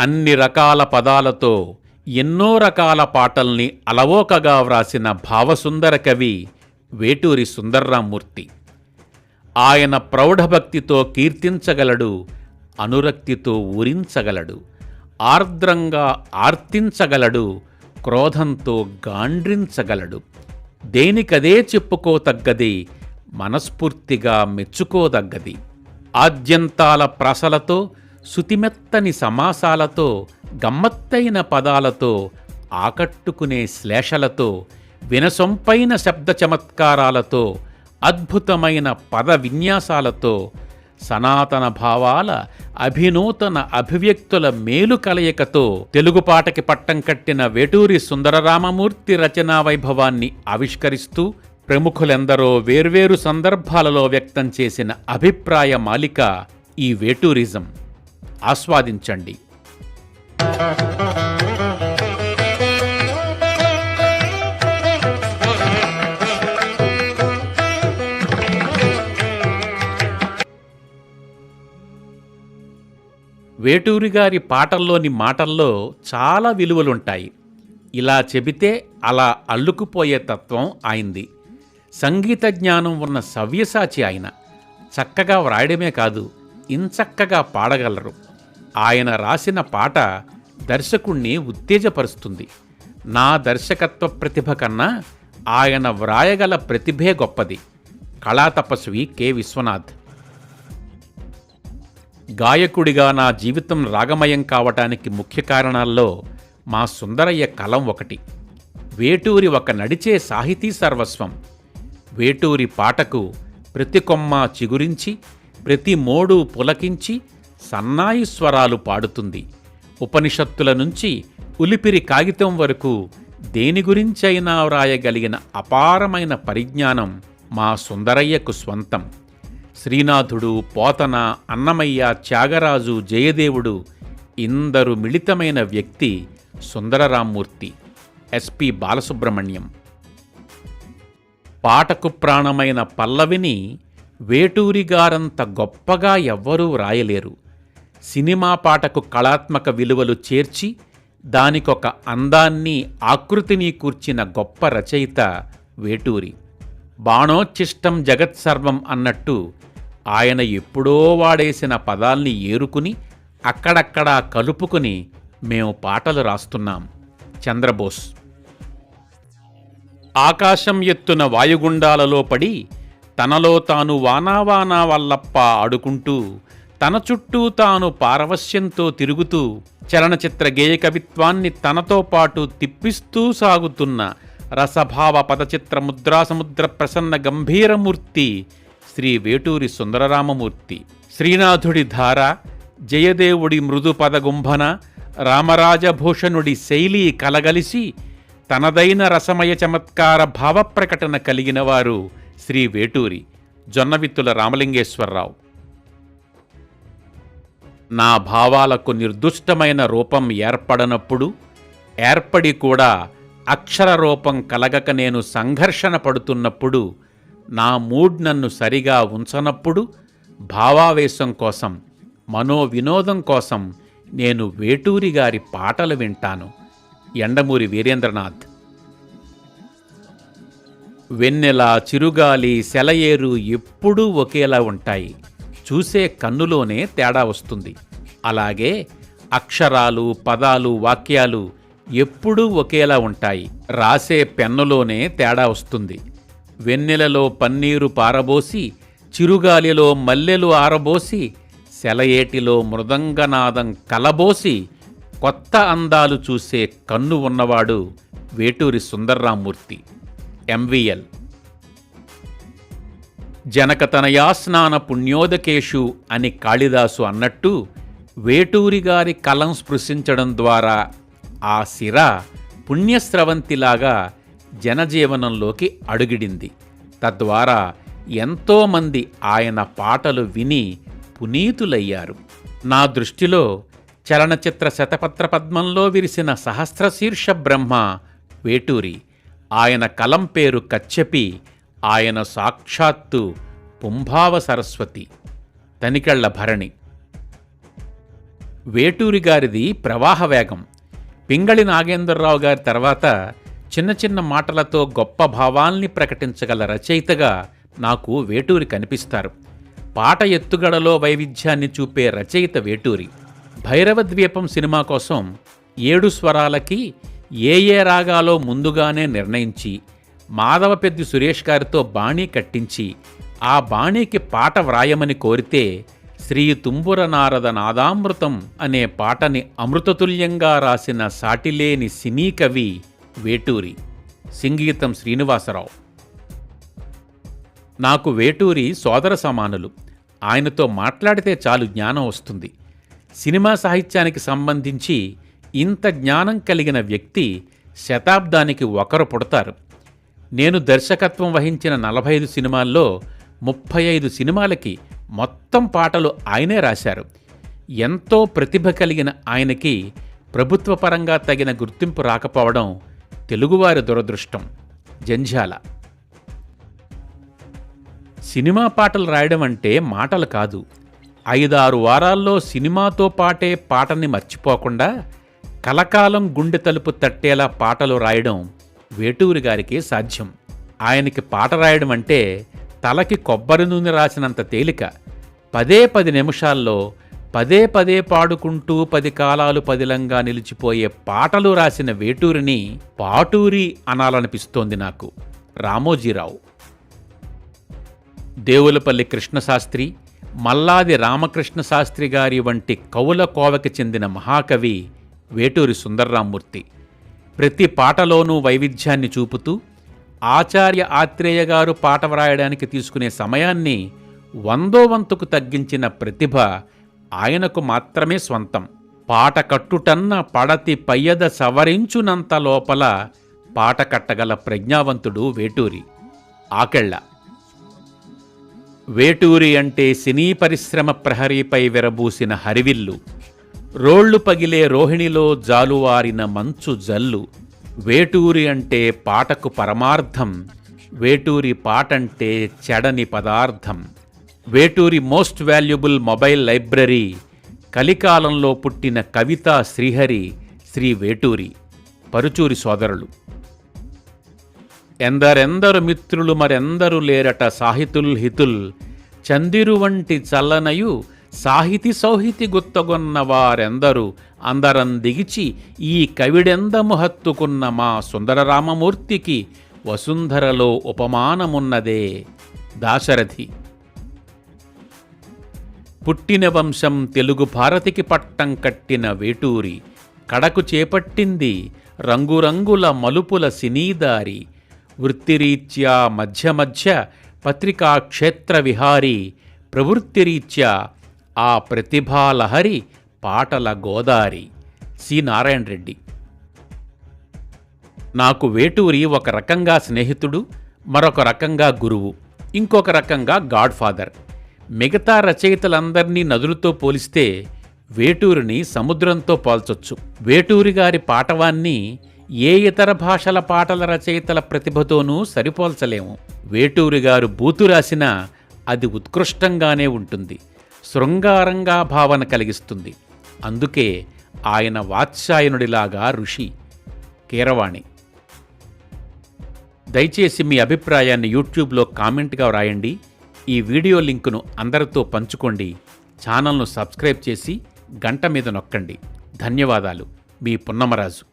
అన్ని రకాల పదాలతో ఎన్నో రకాల పాటల్ని అలవోకగా వ్రాసిన భావసుందర కవి వేటూరి సుందర్రామూర్తి. ఆయన ప్రౌఢభక్తితో కీర్తించగలడు అనురక్తితో ఊరించగలడు ఆర్ద్రంగా ఆర్తించగలడు క్రోధంతో గాండ్రించగలడు. దేనికదే చెప్పుకోతగ్గది మనస్ఫూర్తిగా మెచ్చుకోదగ్గది. ఆద్యంతాల ప్రసలతో శుతిమెత్తని సమాసాలతో గమ్మత్తైన పదాలతో ఆకట్టుకునే శ్లేషలతో వినసొంపైన శబ్ద చమత్కారాలతో అద్భుతమైన పద విన్యాసాలతో సనాతన భావాల అభినూతన అభివ్యక్తుల మేలు కలయికతో తెలుగు పాటకి పట్టం కట్టిన వేటూరి సుందరరామమూర్తి రచనా వైభవాన్ని ఆవిష్కరిస్తూ ప్రముఖులెందరో వేర్వేరు సందర్భాలలో వ్యక్తం చేసిన అభిప్రాయ మాలిక ఈ వేటూరిజం. ఆస్వాదించండి. వేటూరి గారి పాటల్లోని మాటల్లో చాలా విలువలుంటాయి. ఇలా చెబితే అలా అల్లుకుపోయే తత్వం ఆయింది. సంగీత జ్ఞానం ఉన్న సవ్యసాచి ఆయన. చక్కగా వ్రాయడమే కాదు ఇంచక్కగా పాడగలరు. ఆయన రాసిన పాట దర్శకుణ్ణి ఉత్తేజపరుస్తుంది. నా దర్శకత్వ ప్రతిభ కన్నా ఆయన వ్రాయగల ప్రతిభే గొప్పది. కళాతపస్వి కె. విశ్వనాథ్. గాయకుడిగా నా జీవితం రాగమయం కావటానికి ముఖ్య కారణాల్లో మా సుందరయ్య కలం ఒకటి. వేటూరి ఒక నడిచే సాహితీ సర్వస్వం. వేటూరి పాటకు ప్రతి కొమ్మ చిగురించి ప్రతి మోడు పులకించి సన్నాయి స్వరాలు పాడుతుంది. ఉపనిషత్తుల నుంచి ఉలిపిరి కాగితం వరకు దేని గురించైనా వ్రాయగలిగిన అపారమైన పరిజ్ఞానం మా సుందరయ్యకు స్వంతం. శ్రీనాథుడు పోతన అన్నమయ్య త్యాగరాజు జయదేవుడు ఇందరు మిళితమైన వ్యక్తి సుందరరామ్మూర్తి. ఎస్పి బాలసుబ్రహ్మణ్యం. పాటకు ప్రాణమైన పల్లవిని వేటూరిగారంత గొప్పగా ఎవ్వరూ వ్రాయలేరు. సినిమా పాటకు కళాత్మక విలువలు చేర్చి దానికొక అందాన్ని ఆకృతిని కూర్చిన గొప్ప రచయిత వేటూరి. బాణోచ్చిష్టం జగత్సర్వం అన్నట్టు ఆయన ఎప్పుడో వాడేసిన పదాల్ని ఏరుకుని అక్కడక్కడా కలుపుకుని మేము పాటలు రాస్తున్నాం. చంద్రబోస్. ఆకాశం ఎత్తున వాయుగుండాలలో పడి తనలో తాను వానావానా వల్లప్ప ఆడుకుంటూ తన చుట్టూ తాను పారవశ్యంతో తిరుగుతూ చలనచిత్ర గేయ కవిత్వాన్ని తనతో పాటు తిప్పిస్తూ సాగుతున్న రసభావ పదచిత్ర ముద్రాసముద్ర ప్రసన్న గంభీరమూర్తి శ్రీ వేటూరి సుందరరామమూర్తి. శ్రీనాథుడి ధార జయదేవుడి మృదు పదగుంభన రామరాజభూషణుడి శైలి కలగలిసి తనదైన రసమయ చమత్కార భావప్రకటన కలిగినవారు శ్రీ వేటూరి జొన్నవిత్తుల రామలింగేశ్వరరావు. నా భావాలకు నిర్దుష్టమైన రూపం ఏర్పడనప్పుడు ఏర్పడి కూడా అక్షర రూపం కలగక నేను సంఘర్షణ పడుతున్నప్పుడు నా మూడ్ నన్ను సరిగా ఉంచనప్పుడు భావావేశం కోసం మనో వినోదం కోసం నేను వేటూరి గారి పాటలు వింటాను. ఎండమూరి వీరేంద్రనాథ్. వెన్నెల చిరుగాలి సెలయేరు ఎప్పుడూ ఒకేలా ఉంటాయి. చూసే కన్నులోనే తేడా వస్తుంది. అలాగే అక్షరాలు పదాలు వాక్యాలు ఎప్పుడూ ఒకేలా ఉంటాయి. రాసే పెన్నులోనే తేడా వస్తుంది. వెన్నెలలో పన్నీరు పారబోసి చిరుగాలిలో మల్లెలు ఆరబోసి సెలయేటిలో మృదంగనాదం కలబోసి కొత్త అందాలు చూసే కన్ను ఉన్నవాడు వేటూరి సుందర్రామూర్తి. ఎంవిఎల్. జనకతనయాస్నాన పుణ్యోదకేషు అని కాళిదాసు అన్నట్టు వేటూరి గారి కలం స్పృశించడం ద్వారా ఆ సిర పుణ్యస్రవంతిలాగా జనజీవనంలోకి అడుగిడింది. తద్వారా ఎంతోమంది ఆయన పాటలు విని పునీతులయ్యారు. నా దృష్టిలో చలనచిత్ర శతపత్ర పద్మంలో విరిసిన సహస్రశీర్ష బ్రహ్మ వేటూరి. ఆయన కలం పేరు కచ్చెపి ఆయన సాక్షాత్తు పుంభావ సరస్వతి తనికళ్ళ భరణి. వేటూరి గారిది ప్రవాహ వేగం. పింగళి నాగేంద్రరావు గారి తర్వాత చిన్న చిన్న మాటలతో గొప్ప భావాల్ని ప్రకటించగల రచయితగా నాకు వేటూరి కనిపిస్తారు. పాట ఎత్తుగడలో వైవిధ్యాన్ని చూపే రచయిత వేటూరి. భైరవ ద్వీపం సినిమా కోసం ఏడు స్వరాలకి ఏ ఏ రాగాలో ముందుగానే నిర్ణయించి మాధవపెద్ది సురేష్ గారితో బాణీ కట్టించి ఆ బాణీకి పాట వ్రాయమని కోరితే శ్రీ తుంబుర నారద నాదామృతం అనే పాటని అమృతతుల్యంగా రాసిన సాటిలేని సినీ కవి వేటూరి. సంగీతం శ్రీనివాసరావు. నాకు వేటూరి సోదర సమానులు. ఆయనతో మాట్లాడితే చాలు జ్ఞానం వస్తుంది. సినిమా సాహిత్యానికి సంబంధించి ఇంత జ్ఞానం కలిగిన వ్యక్తి శతాబ్దానికి ఒకరు పుడతారు. నేను దర్శకత్వం వహించిన నలభై ఐదు సినిమాల్లో ముప్పై ఐదు సినిమాలకి మొత్తం పాటలు ఆయనే రాశారు. ఎంతో ప్రతిభ కలిగిన ఆయనకి ప్రభుత్వ పరంగా తగిన గుర్తింపు రాకపోవడం తెలుగువారి దురదృష్టం. జంజాల సినిమా పాటలు రాయడం అంటే మాటలు కాదు. ఐదారు వారాల్లో సినిమాతో పాటే పాటని మర్చిపోకుండా కలకాలం గుండె తలుపు తట్టేలా పాటలు రాయడం వేటూరి గారికి సాధ్యం. ఆయనకి పాట రాయడం అంటే తలకి కొబ్బరి నూనె రాసినంత తేలిక. పదే పది నిమిషాల్లో పదే పదే పాడుకుంటూ పది కాలాలు పదిలంగా నిలిచిపోయే పాటలు రాసిన వేటూరిని పాటూరి అనాలనిపిస్తోంది నాకు. రామోజీరావు. దేవులపల్లి కృష్ణశాస్త్రి మల్లాది రామకృష్ణ శాస్త్రి గారి వంటి కవుల కోవకి చెందిన మహాకవి వేటూరి సుందర్రామూర్తి. ప్రతి పాటలోనూ వైవిధ్యాన్ని చూపుతూ ఆచార్య ఆత్రేయ గారు పాట వ్రాయడానికి తీసుకునే సమయాన్ని వందో వంతుకు తగ్గించిన ప్రతిభ ఆయనకు మాత్రమే స్వంతం. పాట కట్టుటన్న పడతి పయ్యద సవరించునంత లోపల పాట కట్టగల ప్రజ్ఞావంతుడు వేటూరి. ఆకెళ్ళ. వేటూరి అంటే సినీ పరిశ్రమ ప్రహరీపై విరబూసిన హరివిల్లు. రోళ్ళు పగిలే రోహిణిలో జాలువారిన మంచు జల్లు వేటూరి అంటే పాటకు పరమార్థం వేటూరి పాటంటే చెడని పదార్థం. Veturi most valuable mobile library కలికాలంలో పుట్టిన కవిత శ్రీహరి శ్రీ వేటూరి. పరుచూరి సోదరులు. ఎందరెందరు మిత్రులు మరెందరు లేరట సాహితుల్ హితుల్ చందిరు వంటి చల్లనయు సాహితి సౌహితి గుత్తగొన్న వారెందరూ అందరం దిగిచి ఈ కవిడెందము హత్తుకున్న మా సుందరరామమూర్తికి వసుంధరలో ఉపమానమున్నదే దాశరథి. పుట్టిన వంశం తెలుగు భారతికి పట్టం కట్టిన వేటూరి కడకు చేపట్టింది రంగురంగుల మలుపుల సినీదారి వృత్తిరీత్యా మధ్య మధ్య పత్రికా క్షేత్ర విహారీ ప్రవృత్తిరీత్యా ఆ ప్రతిభాలహరి పాటల గోదారి. సి. నారాయణ రెడ్డి. నాకు వేటూరి ఒక రకంగా స్నేహితుడు మరొక రకంగా గురువు ఇంకొక రకంగా గాడ్ ఫాదర్ మిగతా రచయితలందరినీ నదులతో పోలిస్తే వేటూరిని సముద్రంతో పోల్చొచ్చు. వేటూరి గారి పాటవాన్ని ఏ ఇతర భాషల పాటల రచయితల ప్రతిభతోనూ సరిపోల్చలేము. వేటూరి గారు బూతు రాసినా అది ఉత్కృష్టంగానే ఉంటుంది. శృంగారంగా భావన కలిగిస్తుంది. అందుకే ఆయన వాత్సాయనుడిలాగా ఋషి. కీరవాణి. దయచేసి మీ అభిప్రాయాన్ని యూట్యూబ్లో కామెంట్గా వ్రాయండి. ఈ వీడియో లింకును అందరితో పంచుకోండి. ఛానల్ను సబ్స్క్రైబ్ చేసి గంట మీద నొక్కండి. ధన్యవాదాలు. మీ పున్నమరాజు.